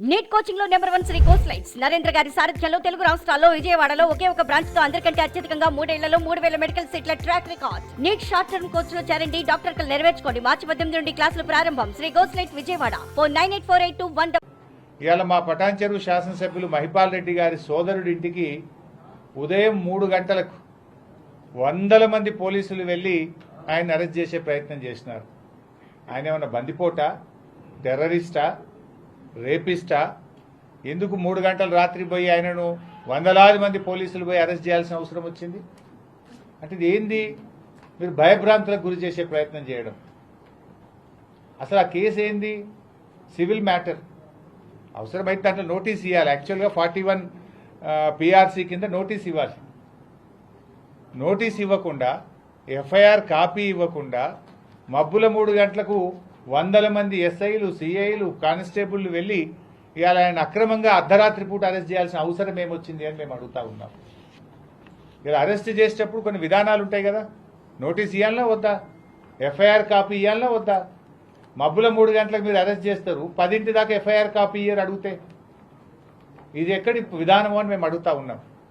Neat కోచింగ్లో number one Sri course lights. Narendra గారి సారథ్యంలో తెలుగు రాష్ట్రాల్లో విజయవాడలో ఒకే ఒక బ్రాంచ్తో అందరికంటే అత్యధికంగా మూడేళ్ళలో మూడు వేల మెడికల్ సీట్ల track record. NEET short term కోర్స్లో చేరండి డాక్టర్ కలు నెరవేర్చుకోండి. మార్చి పద్దెనిమిది నుండి క్లాసులు ప్రారంభం. Sri course light Vijayawada. Four nine eight four eight two one ఇవాళ మా పటాన్చెరువు శాసనసభ్యులు మహిపాల్ రెడ్డి గారి సోదరుడి ఇంటికి ఉదయం మూడు గంటలకు వందల మంది పోలీసులు వెళ్ళి ఆయన అరెస్ట్ చేసే ప్రయత్నం చేసినారు. ఆయన ఏమన్నా బందిపోట? టెర్రరిస్టా? రేపిస్టా? ఎందుకు మూడు గంటల రాత్రి పోయి ఆయనను వందలాది మంది పోలీసులు పోయి అరెస్ట్ చేయాల్సిన అవసరం వచ్చింది? అంటే ఇది ఏంది? మీరు భయభ్రాంతులకు గురి చేసే ప్రయత్నం చేయడం. అసలు ఆ కేసు ఏంది? Civil matter. అవసరమైతే దాంట్లో నోటీస్ ఇవ్వాలి యాక్చువల్గా ఫార్టీ వన్ పిఆర్సీ కింద నోటీస్ ఇవ్వాలి. నోటీస్ ఇవ్వకుండా ఎఫ్ఐఆర్ కాపీ ఇవ్వకుండా మబ్బుల మూడు గంటలకు వందల మంది ఎస్ఐలు సిఐలు కానిస్టేబుల్లు వెళ్ళి ఇవాళ ఆయన అక్రమంగా అర్ధరాత్రి పూట అరెస్ట్ చేయాల్సిన అవసరం ఏమొచ్చింది అని మేము అడుగుతా ఉన్నాం. ఇలా అరెస్ట్ చేసేటప్పుడు కొన్ని విధానాలు ఉంటాయి కదా. నోటీస్ ఇవ్వాలన్నా వద్దా? ఎఫ్ఐఆర్ కాపీ ఇవ్వాలన్నా వద్దా? మబ్బుల మూడు గంటలకు మీరు అరెస్ట్ చేస్తారు. పదింటి దాకా ఎఫ్ఐఆర్ కాపీ ఇయ్యారు అడిగితే. ఇది ఎక్కడి విధానం అని మేము అడుగుతా ఉన్నాం.